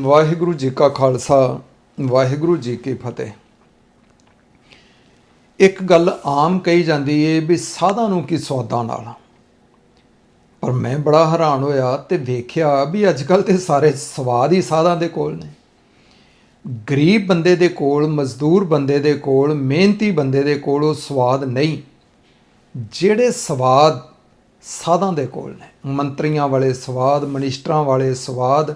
ਵਾਹਿਗੁਰੂ ਜੀ ਕਾ ਖਾਲਸਾ, ਵਾਹਿਗੁਰੂ ਜੀ ਕੀ ਫਤਿਹ। ਇੱਕ ਗੱਲ ਆਮ ਕਹੀ ਜਾਂਦੀ ਏ ਵੀ ਸਾਧਾਂ ਨੂੰ ਕੀ ਸੌਦਾ ਨਾਲ? ਪਰ ਮੈਂ ਬੜਾ ਹੈਰਾਨ ਹੋਇਆ ਤੇ ਵੇਖਿਆ ਵੀ ਅੱਜ ਕੱਲ ਤੇ ਸਾਰੇ ਸਵਾਦ ਹੀ ਸਾਧਾਂ ਦੇ ਕੋਲ ਨੇ। ਗਰੀਬ ਬੰਦੇ ਦੇ ਕੋਲ, ਮਜ਼ਦੂਰ ਬੰਦੇ ਦੇ ਕੋਲ, ਮਿਹਨਤੀ ਬੰਦੇ ਦੇ ਕੋਲ ਉਹ ਸਵਾਦ ਨਹੀਂ। ਜਿਹੜੇ ਸਵਾਦ ਸਾਧਾਂ ਦੇ ਕੋਲ ਨੇ। ਮੰਤਰੀਆਂ ਵਾਲੇ ਸਵਾਦ, ਮਨਿਸਟਰਾਂ ਵਾਲੇ ਸਵਾਦ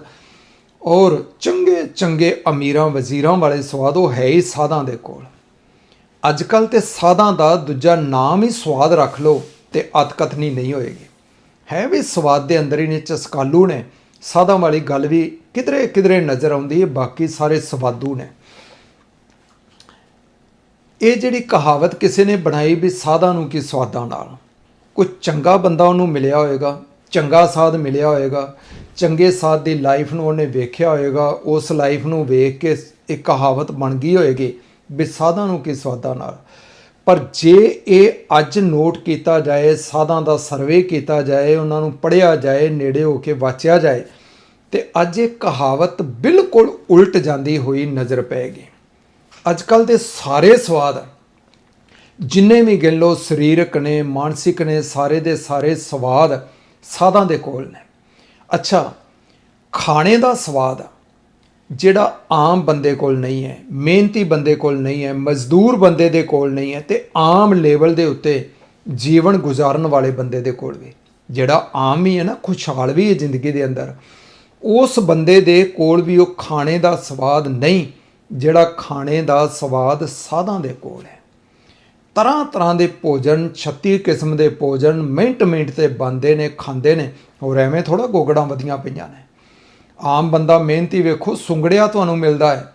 ਔਰ ਚੰਗੇ ਚੰਗੇ ਅਮੀਰਾਂ ਵਜ਼ੀਰਾਂ ਵਾਲੇ ਸਵਾਦ ਉਹ ਹੈ ਹੀ ਸਾਧਾਂ ਦੇ ਕੋਲ। ਅੱਜ ਕੱਲ ਤੇ ਸਾਧਾਂ ਦਾ ਦੂਜਾ ਨਾਮ ਹੀ ਸਵਾਦ ਰੱਖ ਲਓ ਤੇ ਅਤਕਥਨੀ ਨਹੀਂ ਹੋਏਗੀ। ਹੈ ਵੀ ਸਵਾਦ ਦੇ ਅੰਦਰ ਹੀ ਨੇ ਚਸਕਾਲੂ ਨੇ। ਸਾਧਾਂ ਵਾਲੀ ਗੱਲ ਵੀ ਕਿਧਰੇ ਕਿਧਰੇ ਨਜ਼ਰ ਆਉਂਦੀ ਹੈ, ਬਾਕੀ ਸਾਰੇ ਸਵਾਦੂ ਨੇ। ਇਹ ਜਿਹੜੀ ਕਹਾਵਤ ਕਿਸੇ ਨੇ ਬਣਾਈ ਵੀ ਸਾਧਾਂ ਨੂੰ ਕੀ ਸਵਾਦਾਂ ਨਾਲ? ਕੋਈ ਚੰਗਾ ਬੰਦਾ ਉਹਨੂੰ ਮਿਲਿਆ ਹੋਏਗਾ, ਚੰਗਾ ਸਾਧ ਮਿਲਿਆ ਹੋਏਗਾ ਚੰਗੇ ਸਾਧ ਦੀ ਲਾਈਫ ਨੂੰ ਉਹਨੇ ਵੇਖਿਆ ਹੋਏਗਾ, ਉਸ ਲਾਈਫ ਨੂੰ ਵੇਖ ਕੇ ਇੱਕ ਕਹਾਵਤ ਬਣ ਗਈ ਹੋਏਗੀ ਵੀ ਸਾਧਾਂ ਨੂੰ ਕੀ ਸਵਾਦਾਂ ਨਾਲ। ਪਰ ਜੇ ਇਹ ਅੱਜ ਨੋਟ ਕੀਤਾ ਜਾਏ, ਸਾਧਾਂ ਦਾ ਸਰਵੇ ਕੀਤਾ ਜਾਏ, ਉਹਨਾਂ ਨੂੰ ਪੜ੍ਹਿਆ ਜਾਏ, ਨੇੜੇ ਹੋ ਕੇ ਵਾਚਿਆ ਜਾਏ, ਤੇ ਅੱਜ ਇਹ ਕਹਾਵਤ ਬਿਲਕੁਲ ਉਲਟ ਜਾਂਦੀ ਹੋਈ ਨਜ਼ਰ ਪਏਗੀ। ਅੱਜ ਕੱਲ ਦੇ ਸਾਰੇ ਸਵਾਦ, ਜਿੰਨੇ ਵੀ ਗਿਣ ਲਓ, ਸਰੀਰਕ ਨੇ, ਮਾਨਸਿਕ ਨੇ, ਸਾਰੇ ਦੇ ਸਾਰੇ ਸਵਾਦ ਸਾਧਾਂ ਦੇ ਕੋਲ ਨੇ। ਅੱਛਾ, ਖਾਣੇ ਦਾ ਸਵਾਦ ਜਿਹੜਾ ਆਮ ਬੰਦੇ ਕੋਲ ਨਹੀਂ ਹੈ, ਮਿਹਨਤੀ ਬੰਦੇ ਕੋਲ ਨਹੀਂ ਹੈ, ਮਜ਼ਦੂਰ ਬੰਦੇ ਦੇ ਕੋਲ ਨਹੀਂ ਹੈ ਤੇ ਆਮ ਲੈਵਲ ਦੇ ਉੱਤੇ ਜੀਵਨ ਗੁਜ਼ਾਰਨ ਵਾਲੇ ਬੰਦੇ ਦੇ ਕੋਲ ਵੀ। ਜਿਹੜਾ ਆਮ ਹੀ ਹੈ ਨਾ, ਖੁਸ਼ਹਾਲ ਵੀ ਹੈ ਜ਼ਿੰਦਗੀ ਦੇ ਅੰਦਰ, ਉਸ ਬੰਦੇ ਦੇ ਕੋਲ ਵੀ ਉਹ ਖਾਣੇ ਦਾ ਸਵਾਦ ਨਹੀਂ, ਜਿਹੜਾ ਖਾਣੇ ਦਾ ਸਵਾਦ ਸਾਧਾਂ ਦੇ ਕੋਲ ਹੈ। ਤਰ੍ਹਾਂ ਤਰ੍ਹਾਂ ਦੇ ਭੋਜਨ 36 ਕਿਸਮ ਦੇ ਭੋਜਨ ਮਿੰਟ ਮਿੰਟ ਤੇ ਬੰਦੇ ਨੇ, ਖਾਂਦੇ ਨੇ। ਔਰ ਐਵੇਂ ਥੋੜਾ ਗੋਗੜਾਂ ਵਧੀਆਂ ਪਈਆਂ ਨੇ। ਆਮ ਬੰਦਾ ਮਿਹਨਤੀ ਵੇਖੋ, ਸੁੰਗੜਿਆ ਤੁਹਾਨੂੰ ਮਿਲਦਾ ਹੈ।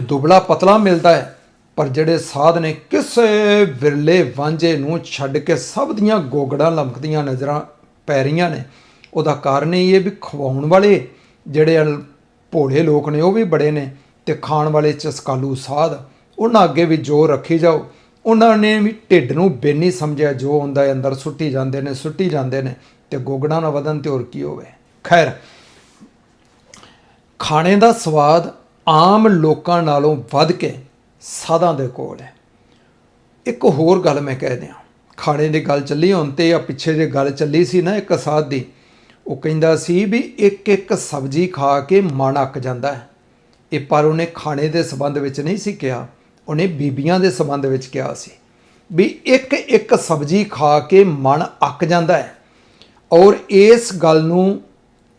ਦੁਬਲਾ ਪਤਲਾ ਮਿਲਦਾ ਹੈ, ਪਰ ਜਿਹੜੇ ਸਾਧ ਨੇ ਕਿਸੇ ਵਿਰਲੇ ਵਾਂਝੇ ਨੂੰ ਛੱਡ ਕੇ ਸਭ ਦੀਆਂ ਗੋਗੜਾਂ ਲਮਕਦੀਆਂ ਨਜ਼ਰਾਂ ਪੈ ਰਹੀਆਂ ਨੇ। ਉਹਦਾ ਕਾਰਨ ਇਹ ਹੈ ਵੀ ਖਵਾਉਣ ਵਾਲੇ ਜਿਹੜੇ ਭੋਲੇ ਲੋਕ ਨੇ, ਉਹ ਵੀ ਬੜੇ ਨੇ ਤੇ ਖਾਣ ਵਾਲੇ ਚਸਕਾਲੂ ਸਾਧ। ਉਹਨਾਂ ਅੱਗੇ ਵੀ ਜ਼ੋਰ ਰੱਖੀ ਜਾਓ। ਉਹਨਾਂ ਨੇ ਵੀ ਢਿੱਡ ਨੂੰ ਬੇਨੀ ਸਮਝਿਆ, ਜੋ ਹੁੰਦਾ ਹੈ ਅੰਦਰ ਸੁੱਟੀ ਜਾਂਦੇ ਨੇ, ਸੁੱਟੀ ਜਾਂਦੇ ਨੇ ਤੇ ਗੋਗੜਾਂ ਨਾ ਵਧਣ ਤੇ ਹੋਰ ਕੀ ਹੋਵੇ। ਖੈਰ, ਖਾਣੇ ਦਾ ਸਵਾਦ ਆਮ ਲੋਕਾਂ ਨਾਲੋਂ ਵੱਧ ਕੇ ਸਾਧਾਂ ਦੇ ਕੋਲ ਹੈ। ਇੱਕ ਹੋਰ ਗੱਲ ਮੈਂ ਕਹਿ ਦਿਆਂ। ਖਾਣੇ ਦੀ ਗੱਲ ਚੱਲੀ, ਹੁਣ ਤੇ ਆ ਪਿੱਛੇ ਜੇ ਗੱਲ ਚੱਲੀ ਸੀ ਨਾ ਇੱਕ ਸਾਧ ਦੀ, ਉਹ ਕਹਿੰਦਾ ਸੀ ਵੀ ਇੱਕ ਇੱਕ ਸਬਜ਼ੀ ਖਾ ਕੇ ਮਨ ਅੱਕ ਜਾਂਦਾ ਹੈ। ਇਹ ਪਰ ਉਹਨੇ ਖਾਣੇ ਦੇ ਸੰਬੰਧ ਵਿੱਚ ਨਹੀਂ ਸੀ ਕਿਹਾ। ਉਹਨੇ ਬੀਬੀਆਂ ਦੇ ਸੰਬੰਧ ਵਿੱਚ ਕਿਹਾ ਸੀ ਵੀ ਇੱਕ ਇੱਕ ਸਬਜ਼ੀ ਖਾ ਕੇ ਮਨ ਅੱਕ ਜਾਂਦਾ ਹੈ। ਔਰ ਇਸ ਗੱਲ ਨੂੰ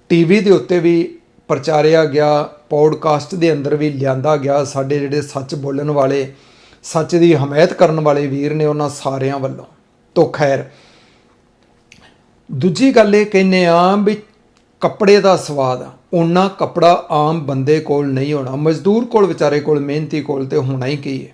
ਟੀਵੀ ਦੇ ਉੱਤੇ ਵੀ ਪ੍ਰਚਾਰਿਆ ਗਿਆ, ਪੌਡਕਾਸਟ ਦੇ ਅੰਦਰ ਵੀ ਲਿਆਂਦਾ ਗਿਆ। ਸਾਡੇ ਜਿਹੜੇ ਸੱਚ ਬੋਲਣ ਵਾਲੇ, ਸੱਚ ਦੀ ਹਮਾਇਤ ਕਰਨ ਵਾਲੇ ਵੀਰ ਨੇ ਉਹਨਾਂ ਸਾਰਿਆਂ ਵੱਲੋਂ। ਤੋ ਖੈਰ, ਦੂਜੀ ਗੱਲ ਇਹ ਕਹਿੰਨੇ ਆ ਵੀ ਕੱਪੜੇ ਦਾ ਸਵਾਦ ਉਹਨਾਂ ਕੱਪੜਾ ਆਮ ਬੰਦੇ ਕੋਲ ਨਹੀਂ ਹੋਣਾ। ਮਜ਼ਦੂਰ ਕੋਲ, ਵਿਚਾਰੇ ਕੋਲ, ਮਿਹਨਤੀ ਕੋਲ ਤੇ ਹੋਣਾ ਹੀ ਕੀ ਹੈ?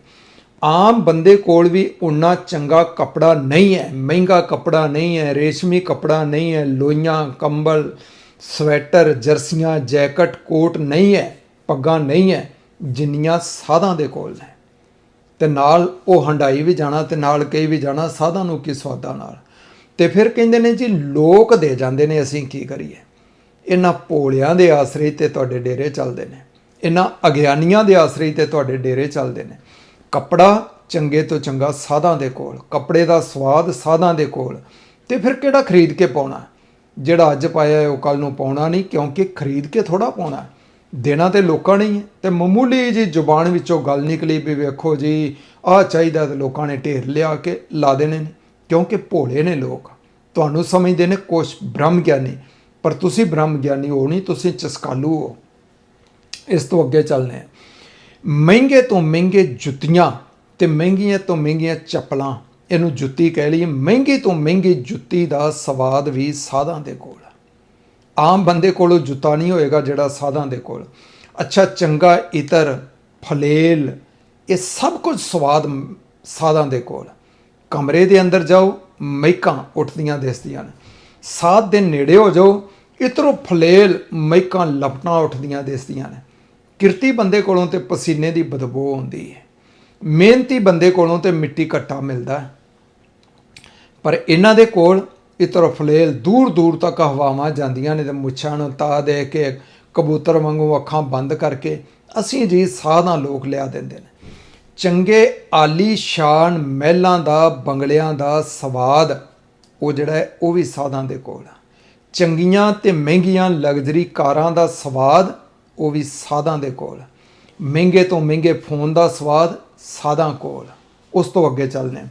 ਆਮ ਬੰਦੇ ਕੋਲ ਵੀ ਉਨਾ ਚੰਗਾ ਕੱਪੜਾ ਨਹੀਂ ਹੈ। ਮਹਿੰਗਾ ਕੱਪੜਾ ਨਹੀਂ ਹੈ, ਰੇਸ਼ਮੀ ਕੱਪੜਾ ਨਹੀਂ ਹੈ, ਲੋਈਆਂ, ਕੰਬਲ, ਸਵੈਟਰ, ਜਰਸੀਆਂ, ਜੈਕਟ, ਕੋਟ ਨਹੀਂ ਹੈ, ਪੱਗਾਂ ਨਹੀਂ ਹੈ, ਜਿੰਨੀਆਂ ਸਾਧਾਂ ਦੇ ਕੋਲ ਨੇ ਤੇ ਨਾਲ ਉਹ ਹੰਡਾਈ ਵੀ ਜਾਣਾ ਤੇ ਨਾਲ ਕਈ ਵੀ ਜਾਣਾ, ਸਾਧਾਂ ਨੂੰ ਕੀ ਸੌਦਾ ਨਾਲ? ਤੇ ਫਿਰ ਕਹਿੰਦੇ ਨੇ ਜੀ, ਲੋਕ ਦੇ ਜਾਂਦੇ ਨੇ, ਅਸੀਂ ਕੀ ਕਰੀਏ? ਇਹਨਾਂ ਭੋਲਿਆਂ ਦੇ ਆਸਰੇ ਤੇ ਤੁਹਾਡੇ ਡੇਰੇ ਚੱਲਦੇ ਨੇ। ਇਹਨਾਂ ਅਗਿਆਨੀਆਂ ਦੇ ਆਸਰੇ ਤੇ ਤੁਹਾਡੇ ਡੇਰੇ ਚੱਲਦੇ ਨੇ। ਕੱਪੜਾ ਚੰਗੇ ਤੋਂ ਚੰਗਾ ਸਾਧਾਂ ਦੇ ਕੋਲ, ਕੱਪੜੇ ਦਾ ਸਵਾਦ ਸਾਧਾਂ ਦੇ ਕੋਲ। ਤੇ ਫਿਰ ਕਿਹੜਾ ਖਰੀਦ ਕੇ ਪਾਉਣਾ? ਜਿਹੜਾ ਅੱਜ ਪਾਇਆ ਹੈ, ਉਹ ਕੱਲ ਨੂੰ ਪਾਉਣਾ ਨਹੀਂ, ਕਿਉਂਕਿ ਖਰੀਦ ਕੇ ਥੋੜਾ ਪਾਉਣਾ ਦੇਣਾ ਤੇ ਲੋਕਾਂ ਨੇ ਹੀ ਹੈ। ਤੇ ਮਾਮੂਲੀ ਜੀ ਜ਼ੁਬਾਨ ਵਿੱਚੋਂ ਗੱਲ ਨਿਕਲੀ ਵੀ ਵੇਖੋ ਜੀ, ਆਹ ਚਾਹੀਦਾ ਤੇ ਲੋਕਾਂ ਨੇ ਢੇਰ ਲਿਆ ਕੇ ਲਾ ਦੇਣੇ ਨੇ। ਕਿਉਂਕਿ ਭੋਲੇ ਨੇ ਲੋਕ। ਤੁਹਾਨੂੰ ਸਮਝਦੇ ਨੇ ਕੁਛ ਬ੍ਰਹਮ ਗਿਆਨੀ। ਪਰ ਤੁਸੀਂ ਬ੍ਰਹਮ ਗਿਆਨੀ ਹੋ ਨਹੀਂ, ਤੁਸੀਂ ਚਸਕਾਲੂ ਹੋ। ਇਸ ਤੋਂ ਅੱਗੇ ਚੱਲਨੇ ਆ ਮਹਿੰਗੇ ਤੋਂ ਮਹਿੰਗੇ ਜੁੱਤੀਆਂ ਤੇ ਮਹਿੰਗੀਆਂ ਤੋਂ ਮਹਿੰਗੀਆਂ ਚੱਪਲਾਂ, ਇਹਨੂੰ ਜੁੱਤੀ ਕਹਿ ਲਈਏ। ਮਹਿੰਗੀ ਤੋਂ ਮਹਿੰਗੀ ਜੁੱਤੀ ਦਾ ਸਵਾਦ ਵੀ ਸਾਧਾਂ ਦੇ ਕੋਲ ਆਮ ਬੰਦੇ ਕੋਲੋਂ ਜੁੱਤਾ ਨਹੀਂ ਹੋਏਗਾ ਜਿਹੜਾ ਸਾਧਾਂ ਦੇ ਕੋਲ। ਅੱਛਾ, ਚੰਗਾ ਇਤਰ, ਫਲੇਲ, ਇਹ ਸਭ ਕੁਝ ਸਵਾਦ ਸਾਧਾਂ ਦੇ ਕੋਲ ਕਮਰੇ ਦੇ ਅੰਦਰ ਜਾਓ, ਮਹਿਕਾਂ ਉੱਠਦੀਆਂ ਦਿਸਦੀਆਂ ਨੇ। ਸਾਧ ਦੇ ਨੇੜੇ ਹੋ ਜਾਓ ਇਤਰੋਂ ਫਲੇਲ ਮਹਿਕਾਂ ਲਪਟਾਂ ਉੱਠਦੀਆਂ ਦਿਸਦੀਆਂ ਨੇ। ਕਿਰਤੀ ਬੰਦੇ ਕੋਲੋਂ ਤੇ ਪਸੀਨੇ ਦੀ ਬਦਬੂ ਆਉਂਦੀ ਹੈ। ਮਿਹਨਤੀ ਬੰਦੇ ਕੋਲੋਂ ਤੇ ਮਿੱਟੀ ਘੱਟਾ ਮਿਲਦਾ ਪਰ ਇਹਨਾਂ ਦੇ ਕੋਲ ਇਤਰ ਫਲੇਲ ਦੂਰ ਦੂਰ ਤੱਕ ਹਵਾਵਾਂ ਜਾਂਦੀਆਂ ਨੇ ਤੇ ਮੁੱਛਾਂ ਨੂੰ ਤਾ ਦੇ ਕੇ ਕਬੂਤਰ ਵਾਂਗੂ ਅੱਖਾਂ ਬੰਦ ਕਰਕੇ ਅਸੀਂ ਜੀ ਸਾਧਾਂ ਲੋਕ ਲਿਆ ਦਿੰਦੇ ਨੇ। ਚੰਗੇ ਆਲੀ ਸ਼ਾਨ ਮਹਿਲਾਂ ਦਾ, ਬੰਗਲਿਆਂ ਦਾ ਸਵਾਦ, ਉਹ ਜਿਹੜਾ ਹੈ, ਉਹ ਵੀ ਸਾਧਾਂ ਦੇ ਕੋਲ ਆ। ਚੰਗੀਆਂ ਤੇ ਮਹਿੰਗੀਆਂ ਲਗਜ਼ਰੀ ਕਾਰਾਂ ਦਾ ਸਵਾਦ, ਉਹ ਵੀ ਸਾਧਾਂ ਦੇ ਕੋਲ। ਮਹਿੰਗੇ ਤੋਂ ਮਹਿੰਗੇ ਫੋਨ ਦਾ ਸਵਾਦ, ਸਾਧਾਂ ਕੋਲ। ਉਸ ਤੋਂ ਅੱਗੇ ਚੱਲਦੇ ਹਾਂ।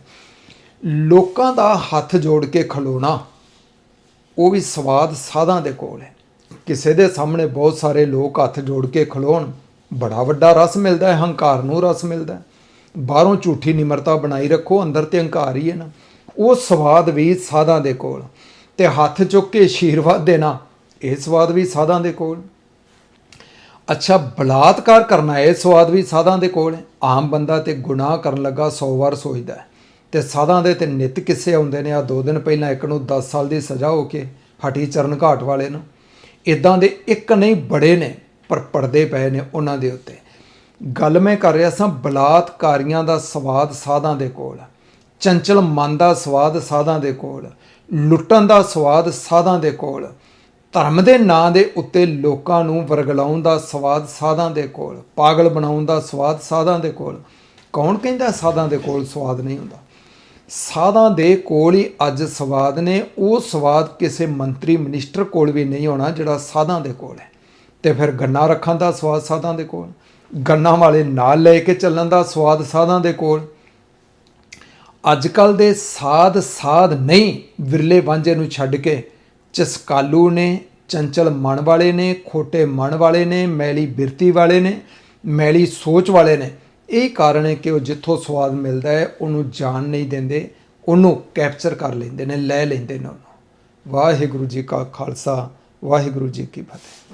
ਲੋਕਾਂ ਦਾ ਹੱਥ ਜੋੜ ਕੇ ਖਲੋਣਾ, ਉਹ ਵੀ ਸਵਾਦ ਸਾਧਾਂ ਦੇ ਕੋਲ ਹੈ। ਕਿਸੇ ਦੇ ਸਾਹਮਣੇ ਬਹੁਤ ਸਾਰੇ ਲੋਕ ਹੱਥ ਜੋੜ ਕੇ ਖਲੋਣ, ਬੜਾ ਵੱਡਾ ਰਸ ਮਿਲਦਾ ਹੈ, ਹੰਕਾਰ ਨੂੰ ਰਸ ਮਿਲਦਾ ਹੈ। ਬਾਹਰੋਂ ਝੂਠੀ ਨਿਮਰਤਾ ਬਣਾਈ ਰੱਖੋ, ਅੰਦਰ ਤੇ ਹੰਕਾਰ ਹੀ ਹੈ ਨਾ। ਉਹ ਸਵਾਦ ਵੀ ਸਾਧਾਂ ਦੇ ਕੋਲ। ਤੇ ਹੱਥ ਚੁੱਕ ਕੇ ਆਸ਼ੀਰਵਾਦ ਦੇਣਾ, ਇਹ ਸਵਾਦ ਵੀ ਸਾਧਾਂ ਦੇ ਕੋਲ। ਅੱਛਾ, ਬਲਾਤਕਾਰ ਕਰਨਾ, ਇਹ ਸਵਾਦ ਵੀ ਸਾਧਾਂ ਦੇ ਕੋਲ। ਆਮ ਬੰਦਾ ਤੇ ਗੁਨਾਹ ਕਰਨ ਲੱਗਾ 100 ਵਾਰ ਸੋਚਦਾ ਹੈ। ਤੇ ਸਾਧਾਂ ਦੇ ਤੇ ਨਿਤ ਕਿੱਸੇ ਆਉਂਦੇ ਨੇ, ਆ ਦੋ ਦਿਨ ਪਹਿਲਾਂ ਇੱਕ ਨੂੰ 10 ਸਾਲ ਦੀ ਸਜ਼ਾ ਹੋ ਕੇ ਹਟੀ ਚਰਨ ਘਾਟ ਵਾਲੇ ਨੂੰ। ਇਦਾਂ ਦੇ ਇੱਕ ਨਹੀਂ, ਬੜੇ ਨੇ, ਪਰ ਪੜਦੇ ਪਏ ਨੇ ਉਹਨਾਂ ਦੇ ਉੱਤੇ। ਗੱਲ ਮੈਂ ਕਰ ਰਿਹਾ ਸਾਂ ਬਲਾਤਕਾਰੀਆਂ ਦਾ ਸਵਾਦ ਸਾਧਾਂ ਦੇ ਕੋਲ। ਚੰਚਲ ਮਨ ਦਾ ਸਵਾਦ ਸਾਧਾਂ ਦੇ ਕੋਲ, ਲੁੱਟਣ ਦਾ ਸਵਾਦ ਸਾਧਾਂ ਦੇ ਕੋਲ, ਧਰਮ ਦੇ ਨਾਂ ਦੇ ਉੱਤੇ ਲੋਕਾਂ ਨੂੰ ਵਰਗਲਾਉਣ ਦਾ ਸਵਾਦ ਸਾਧਾਂ ਦੇ ਕੋਲ, ਪਾਗਲ ਬਣਾਉਣ ਦਾ ਸਵਾਦ ਸਾਧਾਂ ਦੇ ਕੋਲ। ਕੌਣ ਕਹਿੰਦਾ ਸਾਧਾਂ ਦੇ ਕੋਲ ਸਵਾਦ ਨਹੀਂ ਹੁੰਦਾ? ਸਾਧਾਂ ਦੇ ਕੋਲ ਹੀ ਅੱਜ ਸਵਾਦ ਨੇ, ਉਹ ਸਵਾਦ ਕਿਸੇ ਮੰਤਰੀ, ਮਿਨਿਸਟਰ ਕੋਲ ਵੀ ਨਹੀਂ ਹੋਣਾ ਜਿਹੜਾ ਸਾਧਾਂ ਦੇ ਕੋਲ ਹੈ। ਤੇ ਫਿਰ ਗੰਨਾ ਰੱਖਣ ਦਾ ਸਵਾਦ ਸਾਧਾਂ ਦੇ ਕੋਲ, ਗੰਨਾ ਵਾਲੇ ਨਾਲ ਲੈ ਕੇ ਚੱਲਣ ਦਾ ਸਵਾਦ ਸਾਧਾਂ ਦੇ ਕੋਲ ਅੱਜ ਕੱਲ ਦੇ ਸਾਧ ਸਾਧ ਨਹੀਂ ਵਿਰਲੇ ਵਾਂਝੇ ਨੂੰ ਛੱਡ ਕੇ ਚਸਕਾਲੂ ਨੇ, ਚੰਚਲ ਮਨ ਵਾਲੇ ਨੇ, ਖੋਟੇ ਮਨ ਵਾਲੇ ਨੇ, ਮੈਲੀ ਬਿਰਤੀ ਵਾਲੇ ਨੇ, ਮੈਲੀ ਸੋਚ ਵਾਲੇ ਨੇ। ਇਹ ਕਾਰਨ ਹੈ ਕਿ ਉਹ ਜਿੱਥੋਂ ਸਵਾਦ ਮਿਲਦਾ ਹੈ, ਉਹਨੂੰ ਜਾਣ ਨਹੀਂ ਦਿੰਦੇ, ਉਹਨੂੰ ਕੈਪਚਰ ਕਰ ਲੈਂਦੇ ਨੇ, ਲੈ ਲੈਂਦੇ ਨੇ ਉਹਨੂੰ। ਵਾਹਿਗੁਰੂ ਜੀ ਕਾ ਖਾਲਸਾ, ਵਾਹਿਗੁਰੂ ਜੀ ਕੀ ਫਤਿਹ।